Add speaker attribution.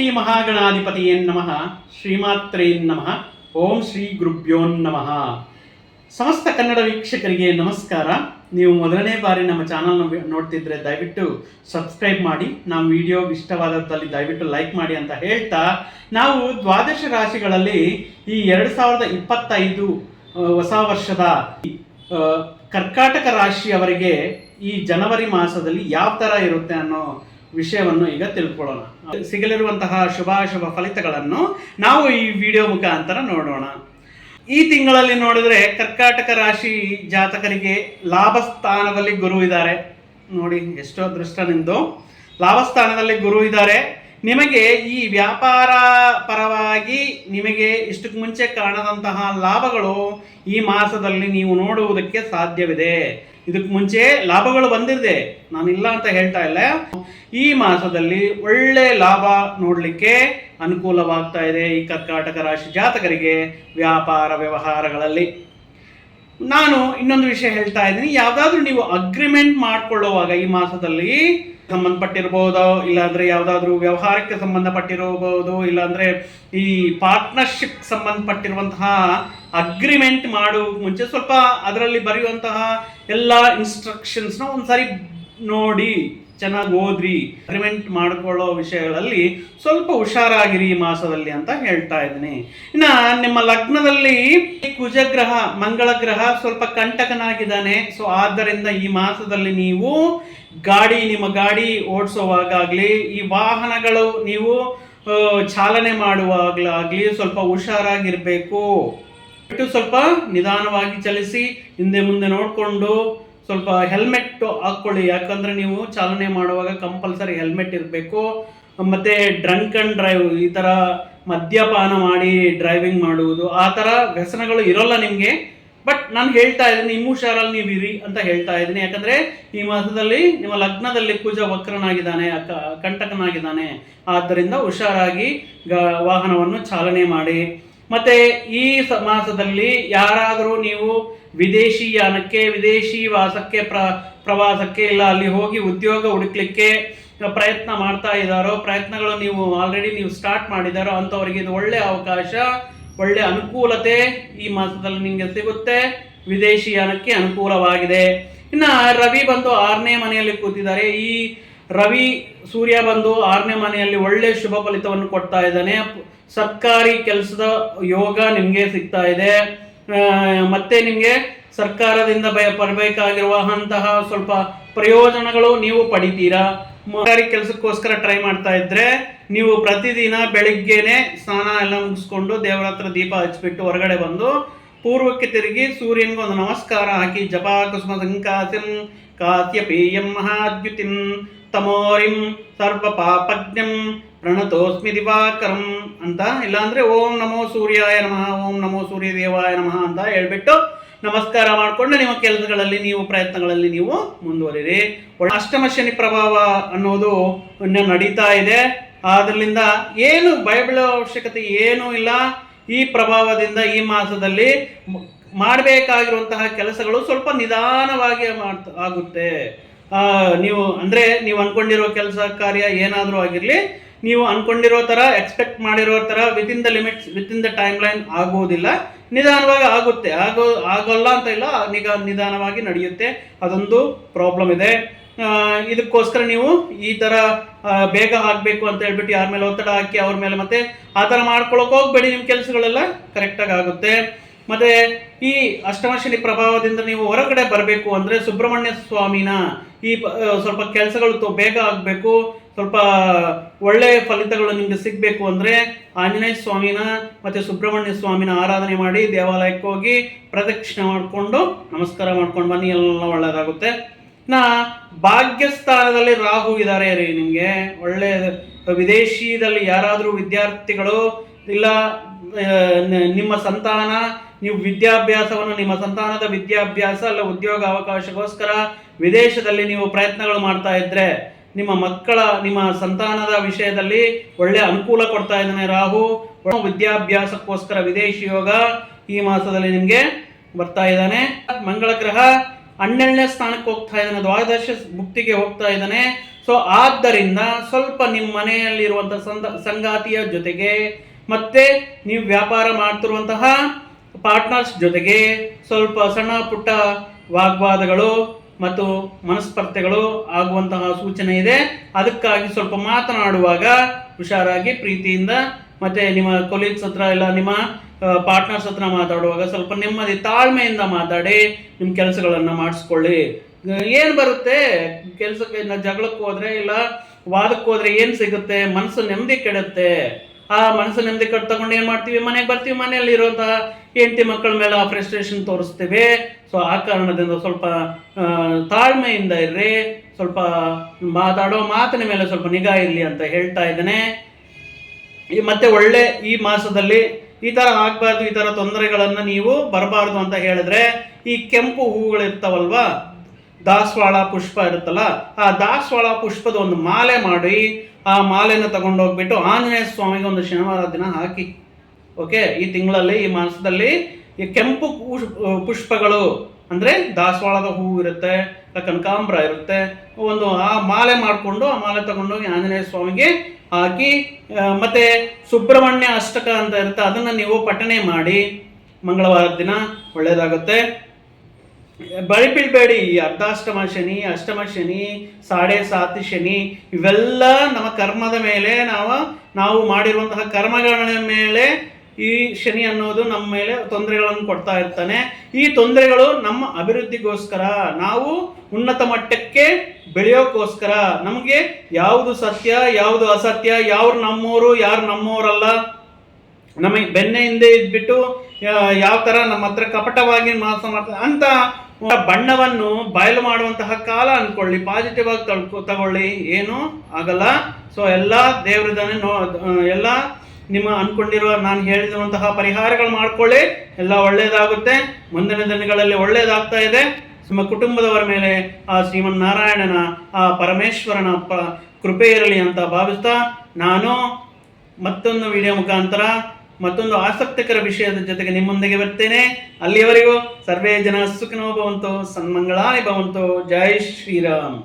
Speaker 1: ಶ್ರೀ ಮಹಾಗಣಾಧಿಪತಿಯೇನ್ ನಮಃ. ಓಂ ಶ್ರೀ ಗುರುಭ್ಯೋ ನಮಃ. ಸಮಸ್ತ ಕನ್ನಡ ವೀಕ್ಷಕರಿಗೆ ನಮಸ್ಕಾರ. ನೀವು ಮೊದಲನೇ ಬಾರಿ ನಮ್ಮ ಚಾನಲ್ನ ನೋಡ್ತಿದ್ರೆ ದಯವಿಟ್ಟು ಸಬ್ಸ್ಕ್ರೈಬ್ ಮಾಡಿ, ನಮ್ಮ ವಿಡಿಯೋ ಇಷ್ಟವಾದದ್ದಲ್ಲಿ ದಯವಿಟ್ಟು ಲೈಕ್ ಮಾಡಿ ಅಂತ ಹೇಳ್ತಾ, ನಾವು ದ್ವಾದಶ ರಾಶಿಗಳಲ್ಲಿ ಈ ಎರಡು ಸಾವಿರದ ಇಪ್ಪತ್ತೈದು ಹೊಸ ವರ್ಷದ ಕರ್ಕಾಟಕ ರಾಶಿಯವರಿಗೆ ಈ ಜನವರಿ ಮಾಸದಲ್ಲಿ ಯಾವ ಥರ ಇರುತ್ತೆ ಅನ್ನೋ ವಿಷಯವನ್ನು ಈಗ ತಿಳ್ಕೊಳ್ಳೋಣ. ಸಿಗಲಿರುವಂತಹ ಶುಭಾಶುಭ ಫಲಿತಗಳನ್ನು ನಾವು ಈ ವಿಡಿಯೋ ಮುಖಾಂತರ ನೋಡೋಣ. ಈ ತಿಂಗಳಲ್ಲಿ ನೋಡಿದ್ರೆ ಕರ್ಕಾಟಕ ರಾಶಿ ಜಾತಕರಿಗೆ ಲಾಭ ಸ್ಥಾನದಲ್ಲಿ ಗುರು ಇದ್ದಾರೆ. ನೋಡಿ, ಎಷ್ಟೋ ಅದೃಷ್ಟ ನಿಂದು ಲಾಭ ಸ್ಥಾನದಲ್ಲಿ ಗುರು ಇದ್ದಾರೆ. ನಿಮಗೆ ಈ ವ್ಯಾಪಾರ ಪರವಾಗಿ ನಿಮಗೆ ಇಷ್ಟಕ್ಕೆ ಮುಂಚೆ ಕಾಣದಂತಹ ಲಾಭಗಳು ಈ ಮಾಸದಲ್ಲಿ ನೀವು ನೋಡುವುದಕ್ಕೆ ಸಾಧ್ಯವಿದೆ. ಇದಕ್ಕೆ ಮುಂಚೆ ಲಾಭಗಳು ಬಂದಿದೆ. ನಾನು ಇಲ್ಲ ಅಂತ ಹೇಳ್ತಾ ಇಲ್ಲ. ಈ ಮಾಸದಲ್ಲಿ ಒಳ್ಳೆ ಲಾಭ ನೋಡಲಿಕ್ಕೆ ಅನುಕೂಲವಾಗ್ತಾ ಇದೆ ಈ ಕರ್ಕಾಟಕ ರಾಶಿ ಜಾತಕರಿಗೆ ವ್ಯಾಪಾರ ವ್ಯವಹಾರಗಳಲ್ಲಿ. ನಾನು ಇನ್ನೊಂದು ವಿಷಯ ಹೇಳ್ತಾ ಇದ್ದೀನಿ. ಯಾವುದಾದ್ರೂ ನೀವು ಅಗ್ರಿಮೆಂಟ್ ಮಾಡ್ಕೊಳ್ಳುವಾಗ ಈ ಮಾಸದಲ್ಲಿ ಸಂಬಂಧಪಟ್ಟಿರ್ಬೋದು, ಇಲ್ಲಾಂದ್ರೆ ಯಾವುದಾದ್ರೂ ವ್ಯವಹಾರಕ್ಕೆ ಸಂಬಂಧಪಟ್ಟಿರಬಹುದು ಇಲ್ಲಾಂದ್ರೆ ಈ ಪಾರ್ಟ್ನರ್ಶಿಪ್ ಸಂಬಂಧಪಟ್ಟಿರುವಂತಹ ಅಗ್ರಿಮೆಂಟ್ ಮಾಡು ಮುಂಚೆ ಸ್ವಲ್ಪ ಅದರಲ್ಲಿ ಬರೆಯುವಂತಹ ಎಲ್ಲ ಇನ್ಸ್ಟ್ರಕ್ಷನ್ಸ್ನ ಒಂದ್ಸಾರಿ ನೋಡಿ. ಚೆನ್ನಾಗಿ ಓದ್ರಿ ಅಗ್ರಿಮೆಂಟ್ ಮಾಡ್ಕೊಳ್ಳೋ ವಿಷಯಗಳಲ್ಲಿ ಸ್ವಲ್ಪ ಹುಷಾರಾಗಿರಿ ಈ ಮಾಸದಲ್ಲಿ ಅಂತ ಹೇಳ್ತಾ ಇದ್ದೀನಿ. ಇನ್ನ ನಿಮ್ಮ ಲಗ್ನದಲ್ಲಿ ಕುಜಗ್ರಹ ಮಂಗಳ ಗ್ರಹ ಸ್ವಲ್ಪ ಕಂಟಕನಾಗಿದ್ದಾನೆ. ಸೊ ಆದ್ದರಿಂದ ಈ ಮಾಸದಲ್ಲಿ ನೀವು ಗಾಡಿ, ನಿಮ್ಮ ಗಾಡಿ ಓಡಿಸೋವಾಗಲಿ ಈ ವಾಹನಗಳು ನೀವು ಚಾಲನೆ ಮಾಡುವಾಗಲಾಗಲಿ ಸ್ವಲ್ಪ ಹುಷಾರಾಗಿರಬೇಕು. ಬಿಟ್ಟು ಸ್ವಲ್ಪ ನಿಧಾನವಾಗಿ ಚಲಿಸಿ, ಹಿಂದೆ ಮುಂದೆ ನೋಡಿಕೊಂಡು ಸ್ವಲ್ಪ ಹೆಲ್ಮೆಟ್ ಹಾಕ್ಕೊಳ್ಳಿ ಯಾಕಂದ್ರೆ ನೀವು ಚಾಲನೆ ಮಾಡುವಾಗ ಕಂಪಲ್ಸರಿ ಹೆಲ್ಮೆಟ್ ಇರಬೇಕು. ಮತ್ತೆ ಡ್ರಂಕ್ ಅಂಡ್ ಡ್ರೈವ್ ಈ ಥರ ಮದ್ಯಪಾನ ಮಾಡಿ ಡ್ರೈವಿಂಗ್ ಮಾಡುವುದು, ಆ ಥರ ವ್ಯಸನಗಳು ಇರೋಲ್ಲ ನಿಮಗೆ. ಬಟ್ ನಾನು ಹೇಳ್ತಾ ಇದ್ದೀನಿ, ನಿಮ್ಮ ಹುಷಾರಲ್ಲಿ ನೀವು ಇರಿ ಅಂತ ಹೇಳ್ತಾ ಇದ್ದೀನಿ. ಯಾಕಂದ್ರೆ ಈ ಮಾಸದಲ್ಲಿ ನಿಮ್ಮ ಲಗ್ನದಲ್ಲಿ ಕುಜ ವಕ್ರನಾಗಿದ್ದಾನೆ ಕ ಕಂಟಕನಾಗಿದ್ದಾನೆ. ಆದ್ದರಿಂದ ಹುಷಾರಾಗಿ ಗ- ವಾಹನವನ್ನು ಚಾಲನೆ ಮಾಡಿ. ಮತ್ತೆ ಈ ಮಾಸದಲ್ಲಿ ಯಾರಾದರೂ ನೀವು ವಿದೇಶಿ ಯಾನಕ್ಕೆ, ವಿದೇಶಿ ವಾಸಕ್ಕೆ, ಪ್ರ, ಪ್ರವಾಸಕ್ಕೆ ಇಲ್ಲ, ಅಲ್ಲಿ ಹೋಗಿ ಉದ್ಯೋಗ ಹುಡುಕ್ಲಿಕ್ಕೆ ಪ್ರಯತ್ನ ಮಾಡ್ತಾ ಇದ್ದಾರೋ ಪ್ರಯತ್ನಗಳು ನೀವು ಆಲ್ರೆಡಿ ನೀವು ಸ್ಟಾರ್ಟ್ ಮಾಡಿದಾರೋ ಅಂಥವ್ರಿಗೆ ಇದು ಒಳ್ಳೆ ಅವಕಾಶ, ಒಳ್ಳೆ ಅನುಕೂಲತೆ ಈ ಮಾಸದಲ್ಲಿ ನಿಮಗೆ ಸಿಗುತ್ತೆ. ವಿದೇಶಿ ಯಾನಕ್ಕೆ ಅನುಕೂಲವಾಗಿದೆ. ಇನ್ನ ರವಿ ಬಂದು ಆರನೇ ಮನೆಯಲ್ಲಿ ಕೂತಿದ್ದಾರೆ. ಈ ರವಿ ಸೂರ್ಯ ಬಂದು ಆರನೇ ಮನೆಯಲ್ಲಿ ಒಳ್ಳೆ ಶುಭ ಫಲಿತವನ್ನು ಕೊಡ್ತಾ ಇದ್ದಾನೆ. ಸರ್ಕಾರಿ ಕೆಲಸದ ಯೋಗ ನಿಮಗೆ ಸಿಗ್ತಾ ಇದೆ. ಮತ್ತೆ ನಿಮಗೆ ಸರ್ಕಾರದಿಂದ ಬಯ ಪಡಬೇಕಾಗಿರುವಂತಹ ಸ್ವಲ್ಪ ಪ್ರಯೋಜನಗಳು ನೀವು ಪಡಿತೀರಾ? ಸರ್ಕಾರಿ ಕೆಲಸಕ್ಕೋಸ್ಕರ ಟ್ರೈ ಮಾಡ್ತಾ ಇದ್ರೆ ನೀವು ಪ್ರತಿದಿನ ಬೆಳಿಗ್ಗೆನೆ ಸ್ನಾನ ಎಲ್ಲ ಮುಗಿಸ್ಕೊಂಡು ದೇವರ ಹತ್ರ ದೀಪ ಹಚ್ಬಿಟ್ಟು ಹೊರಗಡೆ ಬಂದು ಪೂರ್ವಕ್ಕೆ ತಿರುಗಿ ಸೂರ್ಯನಿಗೆ ಒಂದು ನಮಸ್ಕಾರ ಹಾಕಿ ಜಪ ಕುಸುಮ ಸಂಕಾಸಿಂ ಕಾತ್ಯಪೇಯಂ ಮಹಾದ್ಯುತಿಂ. ತಮೋರಿಂ ಸರ್ವ ಪಾಪಜ್ಞಂ ಪ್ರಣತೋಸ್ಮಿ ದಿವಾಕರಂ ಅಂತ. ಇಲ್ಲಾಂದ್ರೆ ಓಂ ನಮೋ ಸೂರ್ಯಾಯ ನಮಃ, ಓಂ ನಮೋ ಸೂರ್ಯ ದೇವಾಯ ನಮಃ ಅಂತ ಹೇಳ್ಬಿಟ್ಟು ನಮಸ್ಕಾರ ಮಾಡಿಕೊಂಡು ನಿಮ್ಮ ಕೆಲಸಗಳಲ್ಲಿ ನೀವು, ಪ್ರಯತ್ನಗಳಲ್ಲಿ ನೀವು ಮುಂದುವರಿರಿ. ಅಷ್ಟಮ ಶನಿ ಪ್ರಭಾವ ಅನ್ನೋದು ನಡೀತಾ ಇದೆ. ಆದ್ರಿಂದ ಏನು ಭಯಬೀಳೋ ಅವಶ್ಯಕತೆ ಏನೂ ಇಲ್ಲ. ಈ ಪ್ರಭಾವದಿಂದ ಈ ಮಾಸದಲ್ಲಿ ಮಾಡಬೇಕಾಗಿರುವಂತಹ ಕೆಲಸಗಳು ಸ್ವಲ್ಪ ನಿಧಾನವಾಗಿ ಮಾಡ್ತ ಆಗುತ್ತೆ. ನೀವು ಅಂದರೆ ನೀವು ಅನ್ಕೊಂಡಿರೋ ಕೆಲಸ ಕಾರ್ಯ ಏನಾದರೂ ಆಗಿರಲಿ, ನೀವು ಅನ್ಕೊಂಡಿರೋ ಥರ ಎಕ್ಸ್ಪೆಕ್ಟ್ ಮಾಡಿರೋ ಥರ within the limits within the timeline ಆಗುವುದಿಲ್ಲ ನಿಧಾನವಾಗಿ ಆಗುತ್ತೆ. ಆಗೋ, ಆಗೋಲ್ಲ ಅಂತ ಇಲ್ಲ, ನಿಗ, ನಿಧಾನವಾಗಿ ನಡೆಯುತ್ತೆ. ಅದೊಂದು ಪ್ರಾಬ್ಲಮ್ ಇದೆ. ಇದಕ್ಕೋಸ್ಕರ ನೀವು ಈ ಥರ ಬೇಗ ಆಗಬೇಕು ಅಂತ ಹೇಳ್ಬಿಟ್ಟು ಯಾರ ಮೇಲೆ ಒತ್ತಡ ಹಾಕಿ ಅವ್ರ ಮೇಲೆ ಮತ್ತೆ ಆ ಥರ ಮಾಡ್ಕೊಳಕ್ ಹೋಗ್ಬೇಡಿ ನಿಮ್ಮ ಕೆಲಸಗಳೆಲ್ಲ. ಕರೆಕ್ಟಾಗಿ ಆಗುತ್ತೆ. ಮತ್ತೆ ಈ ಅಷ್ಟಮ ಶನಿ ಪ್ರಭಾವದಿಂದ ನೀವು ಹೊರಗಡೆ ಬರಬೇಕು ಅಂದ್ರೆ ಸುಬ್ರಹ್ಮಣ್ಯ ಸ್ವಾಮಿನ ಈ ಸ್ವಲ್ಪ ಕೆಲಸಗಳು ಬೇಗ ಆಗಬೇಕು. ಸ್ವಲ್ಪ ಒಳ್ಳೆ ಫಲಿತಗಳು ನಿಮಗೆ ಸಿಗಬೇಕು ಅಂದ್ರೆ ಆಂಜನೇಯ ಸ್ವಾಮಿನ ಮತ್ತೆ ಸುಬ್ರಹ್ಮಣ್ಯ ಸ್ವಾಮಿನ ಆರಾಧನೆ ಮಾಡಿ ದೇವಾಲಯಕ್ಕೆ ಹೋಗಿ ಪ್ರದಕ್ಷಿಣೆ ಮಾಡಿಕೊಂಡು ನಮಸ್ಕಾರ ಮಾಡ್ಕೊಂಡು ಬನ್ನಿ, ಎಲ್ಲ ಒಳ್ಳೆಯದಾಗುತ್ತೆ ನಾ ಭಾಗ್ಯಸ್ಥಾನದಲ್ಲಿ ರಾಹು ಇದ್ದಾರೆ ರೀ ನಿಮಗೆ. ಒಳ್ಳೆ ವಿದೇಶಿದಲ್ಲಿ ಯಾರಾದರೂ ವಿದ್ಯಾರ್ಥಿಗಳು ಇಲ್ಲ ನಿಮ್ಮ ಸಂತಾನ, ನೀವು ವಿದ್ಯಾಭ್ಯಾಸವನ್ನು, ನಿಮ್ಮ ಸಂತಾನದ ವಿದ್ಯಾಭ್ಯಾಸ ಅಲ್ಲ, ಉದ್ಯೋಗ ಅವಕಾಶಕ್ಕೋಸ್ಕರ ವಿದೇಶದಲ್ಲಿ ನೀವು ಪ್ರಯತ್ನಗಳು ಮಾಡ್ತಾ ಇದ್ರೆ, ನಿಮ್ಮ ಮಕ್ಕಳ, ನಿಮ್ಮ ಸಂತಾನದ ವಿಷಯದಲ್ಲಿ ಒಳ್ಳೆ ಅನುಕೂಲ ಕೊಡ್ತಾ ಇದ್ದಾನೆ ರಾಹು. ವಿದ್ಯಾಭ್ಯಾಸಕ್ಕೋಸ್ಕರ ವಿದೇಶಿ ಯೋಗ ಈ ಮಾಸದಲ್ಲಿ ನಿಮಗೆ ಬರ್ತಾ ಇದ್ದಾನೆ. ಮಂಗಳ ಗ್ರಹ ಹನ್ನೆರಡನೇ ಸ್ಥಾನಕ್ಕೆ ಹೋಗ್ತಾ ಇದ್ದಾನೆ, ದ್ವಾದಶ ಮುಕ್ತಿಗೆ ಹೋಗ್ತಾ ಇದ್ದಾನೆ. ಸೊ ಆದ್ದರಿಂದ ಸ್ವಲ್ಪ ನಿಮ್ಮ ಮನೆಯಲ್ಲಿರುವಂಥ ಸಂದ ಸಂಗಾತಿಯ ಜೊತೆಗೆ ಮತ್ತೆ ನೀವು ವ್ಯಾಪಾರ ಮಾಡ್ತಿರುವಂತಹ ಪಾರ್ಟ್ನರ್ಸ್ ಜೊತೆಗೆ ಸ್ವಲ್ಪ ಸಣ್ಣ ಪುಟ್ಟ ವಾಗ್ವಾದಗಳು ಮತ್ತು ಮನಸ್ಪರ್ಧೆಗಳು ಆಗುವಂತಹ ಸೂಚನೆ ಇದೆ. ಅದಕ್ಕಾಗಿ ಸ್ವಲ್ಪ ಮಾತನಾಡುವಾಗ ಹುಷಾರಾಗಿ ಪ್ರೀತಿಯಿಂದ ಮತ್ತೆ ನಿಮ್ಮ ಕೊಲೀಗ್ಸ್ ಹತ್ರ ಇಲ್ಲ ನಿಮ್ಮ ಪಾರ್ಟ್ನರ್ಸ್ ಹತ್ರ ಮಾತಾಡುವಾಗ ಸ್ವಲ್ಪ ನೆಮ್ಮದಿ, ತಾಳ್ಮೆಯಿಂದ ಮಾತಾಡಿ ನಿಮ್ಮ ಕೆಲಸಗಳನ್ನು ಮಾಡಿಸ್ಕೊಳ್ಳಿ. ಏನು ಬರುತ್ತೆ? ಕೆಲಸಕ್ಕೆ ಜಗಳಕ್ಕೆ ಹೋದ್ರೆ ಇಲ್ಲ, ವಾದಕ್ಕೆ ಹೋದರೆ ಏನು ಸಿಗುತ್ತೆ? ಮನಸ್ಸು ನೆಮ್ಮದಿ ಕೆಡುತ್ತೆ. ಆ ಮನಸ್ಸು ನೆಮ್ಮದಿ ಕಟ್ ತಗೊಂಡು ಏನು ಮಾಡ್ತೀವಿ? ಮನೆಗೆ ಬರ್ತೀವಿ. ಮನೆಯಲ್ಲಿ ಇರುವಂತಹ ಹೆಂಡತಿ ಮಕ್ಕಳ ಮೇಲೆ ಆ ಫ್ರಸ್ಟ್ರೇಷನ್ ತೋರಿಸ್ತೀವಿ. ಸೊ ಆ ಕಾರಣದಿಂದ ಸ್ವಲ್ಪ ತಾಳ್ಮೆಯಿಂದ ಇರ್ರಿ. ಸ್ವಲ್ಪ ಮಾತಾಡೋ ಮಾತಿನ ಮೇಲೆ ಸ್ವಲ್ಪ ನಿಗಾ ಇರಲಿ ಅಂತ ಹೇಳ್ತಾ ಇದ್ದೇನೆ. ಈ ಮತ್ತೆ ಒಳ್ಳೆ ಈ ಮಾಸದಲ್ಲಿ ಈ ತರ ಆಗಬಾರ್ದು, ಈ ತರ ತೊಂದರೆಗಳನ್ನು ನೀವು ಬರಬಾರ್ದು ಅಂತ ಹೇಳಿದ್ರೆ ಈ ಕೆಂಪು ಹೂಗಳು ಇರ್ತಾವಲ್ವಾ ದಾಸವಾಳ ಪುಷ್ಪ ಇರುತ್ತಲ್ಲ, ಆ ದಾಸವಾಳ ಪುಷ್ಪದ ಒಂದು ಮಾಲೆ ಮಾಡಿ, ಆ ಮಾಲೆನ ತಗೊಂಡೋಗ್ಬಿಟ್ಟು ಆಂಜನೇಯ ಸ್ವಾಮಿಗೆ ಒಂದು ಶನಿವಾರ ದಿನ ಹಾಕಿ. ಓಕೆ ಈ ತಿಂಗಳಲ್ಲಿ, ಈ ಮಾಸದಲ್ಲಿ ಈ ಕೆಂಪು ಪುಷ್ಪಗಳು, ಅಂದ್ರೆ ದಾಸವಾಳದ ಹೂವು ಇರುತ್ತೆ ಕನಕಾಂಬ್ರ ಇರುತ್ತೆ, ಒಂದು ಆ ಮಾಲೆ ಮಾಡಿಕೊಂಡು ಆ ಮಾಲೆ ತಗೊಂಡೋಗಿ ಆಂಜನೇಯ ಸ್ವಾಮಿಗೆ ಹಾಕಿ ಮತ್ತು ಸುಬ್ರಹ್ಮಣ್ಯ ಅಷ್ಟಕ ಅಂತ ಇರುತ್ತೆ, ಅದನ್ನ ನೀವು ಪಠಣೆ ಮಾಡಿ ಮಂಗಳವಾರ ದಿನ ಒಳ್ಳೇದಾಗುತ್ತೆ. ಬಳಿ ಬೀಳ್ಬೇಡಿ ಈ ಅರ್ಧಾಷ್ಟಮ ಶನಿ, ಅಷ್ಟಮ ಶನಿ, ಸಾಡೆ ಸಾತಿ ಶನಿ, ಇವೆಲ್ಲ ನಮ್ಮ ಕರ್ಮದ ಮೇಲೆ ನಾವು ನಾವು ಮಾಡಿರುವಂತಹ ಕರ್ಮಗಳ ಮೇಲೆ ಈ ಶನಿ ಅನ್ನೋದು ನಮ್ಮ ಮೇಲೆ ತೊಂದರೆಗಳನ್ನು ಕೊಡ್ತಾ ಇರ್ತಾನೆ. ಈ ತೊಂದರೆಗಳು ನಮ್ಮ ಅಭಿವೃದ್ಧಿಗೋಸ್ಕರ, ನಾವು ಉನ್ನತ ಮಟ್ಟಕ್ಕೆ ಬೆಳೆಯೋಕ್ಕೋಸ್ಕರ ನಮಗೆ ಯಾವುದು ಸತ್ಯ, ಯಾವುದು ಅಸತ್ಯ ಯಾರು ನಮ್ಮೋರು, ಯಾರು ನಮ್ಮೋರಲ್ಲ, ನಮಗೆ ಬೆನ್ನೆ ಹಿಂದೆ ಇದ್ಬಿಟ್ಟು ಯಾವ ತರ ನಮ್ಮ ಹತ್ರ ಕಪಟವಾಗಿ ಮಾಸ ಮಾಡ್ತಾರೆ, ಅಂತ ಬಣ್ಣವನ್ನು ಬಯಲು ಮಾಡುವಂತಹ ಕಾಲ ಅನ್ಕೊಳ್ಳಿ ಪಾಸಿಟಿವ್ ಆಗಿ ತಳ್ಕೊ, ತಗೊಳ್ಳಿ. ಏನು? ಆಗಲ್ಲ. ಸೊ ಎಲ್ಲ ದೇವರಿದ್ದಾನೆ ನೋ, ಎಲ್ಲ ನಿಮ್ಮ ಅನ್ಕೊಂಡಿರುವ ನಾನು ಹೇಳಿರುವಂತಹ ಪರಿಹಾರಗಳು ಮಾಡ್ಕೊಳ್ಳಿ. ಎಲ್ಲ ಒಳ್ಳೇದಾಗುತ್ತೆ. ಮುಂದಿನ ದಿನಗಳಲ್ಲಿ ಒಳ್ಳೇದಾಗ್ತಾ ಇದೆ. ನಿಮ್ಮ ಕುಟುಂಬದವರ ಮೇಲೆ ಆ ಶ್ರೀಮನ್ನಾರಾಯಣನ, ಆ ಪರಮೇಶ್ವರನ ಕೃಪೆ ಇರಲಿ ಅಂತ ಭಾವಿಸ್ತಾ, ನಾನು ಮತ್ತೊಂದು ವಿಡಿಯೋ ಮುಖಾಂತರ ಮತ್ತೊಂದು ಆಸಕ್ತಿಕರ ವಿಷಯದ ಜೊತೆಗೆ ನಿಮ್ಮೊಂದಿಗೆ ಬರ್ತೇನೆ. ಅಲ್ಲಿಯವರೆಗೂ ಸರ್ವೇ ಜನ ಸುಖಿನೋ ಭವಂತೋ ಸನ್ಮಂಗಳಾನಿ ಭವಂತೋ. ಜೈ ಶ್ರೀರಾಮ್.